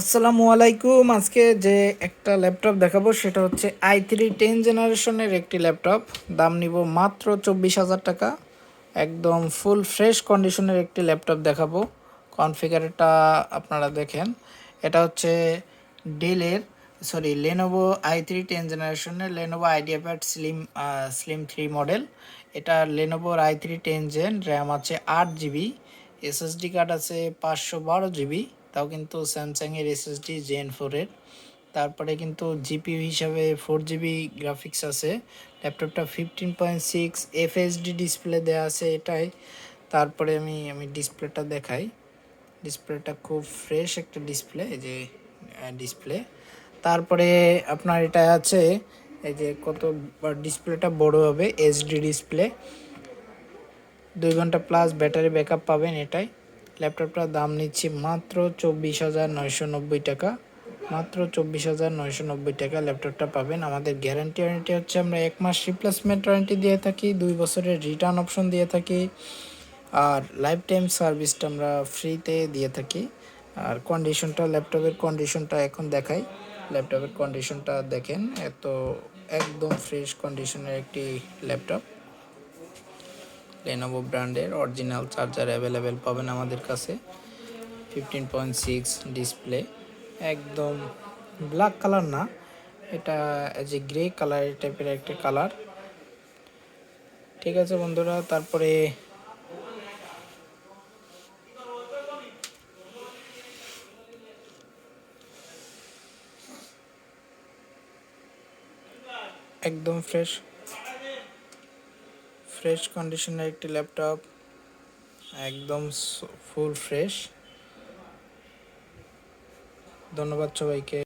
আসসালামু আলাইকুম। আজকে যে একটা ল্যাপটপ দেখাবো, সেটা হচ্ছে আই থ্রি টেন জেনারেশনের একটি ল্যাপটপ। দাম নিব মাত্র চব্বিশ হাজার টাকা। একদম ফুল ফ্রেশ কন্ডিশনের একটি ল্যাপটপ দেখাবো। কনফিগারটা আপনারা দেখেন। এটা হচ্ছে ডেলের sorry Lenovo I three ten জেনারেশনের Lenovo IdeaPad slim slim three model এটা লেনোভোর I three ten gen RAM আছে আট জিবি এসএসডি কার্ড আছে পাঁচশো বারো জিবি তাও কিন্তু স্যামসাংয়ের এসএসডি জেন ফোরের তারপরে কিন্তু জিপিইউ হিসাবে ফোর জিবি গ্রাফিক্স আছে। ল্যাপটপটা fifteen point six FHD display দেওয়া আছে এটাই তারপরে আমি আমি ডিসপ্লেটা দেখাই। ডিসপ্লেটা খুব ফ্রেশ একটা ডিসপ্লে এই যে ডিসপ্লে তারপরে আপনার এটা আছে, এই যে কত ডিসপ্লেটা বড় হবে এইচডি ডিসপ্লে দুই ঘণ্টা প্লাস ব্যাটারি ব্যাকআপ পাবেন এটাই ল্যাপটপটার দাম নিচ্ছি মাত্র চব্বিশ হাজার নয়শো নব্বই টাকা। মাত্র চব্বিশ হাজার নয়শো নব্বই টাকা ল্যাপটপটা পাবেন। আমাদের গ্যারান্টি ওয়ারেন্টি হচ্ছে আমরা এক মাস রিপ্লেসমেন্ট ওয়ারেন্টি দিয়ে থাকি, দুই বছরের রিটার্ন অপশন দিয়ে থাকি, আর লাইফ টাইম সার্ভিসটা আমরা ফ্রিতে দিয়ে থাকি। আর কন্ডিশনটা ল্যাপটপের কন্ডিশনটা এখন দেখাই। ল্যাপটপের কন্ডিশনটা দেখেন, এত একদম ফ্রেশ কন্ডিশনের একটি ল্যাপটপ। লেনোভো ব্র্যান্ডের অরিজিনাল চার্জার অ্যাভেলেবেল পাবেন আমাদের কাছে। ফিফটিন পয়েন্ট সিক্স ডিসপ্লে একদম ব্ল্যাক কালার না। এটা যে গ্রে কালার টাইপের একটা কালার ঠিক আছে বন্ধুরা, তারপরে একদম ফ্রেশ ফ্রেশ কন্ডিশনের একটি ল্যাপটপ একদম ফুল ফ্রেশ। ধন্যবাদ সবাইকে।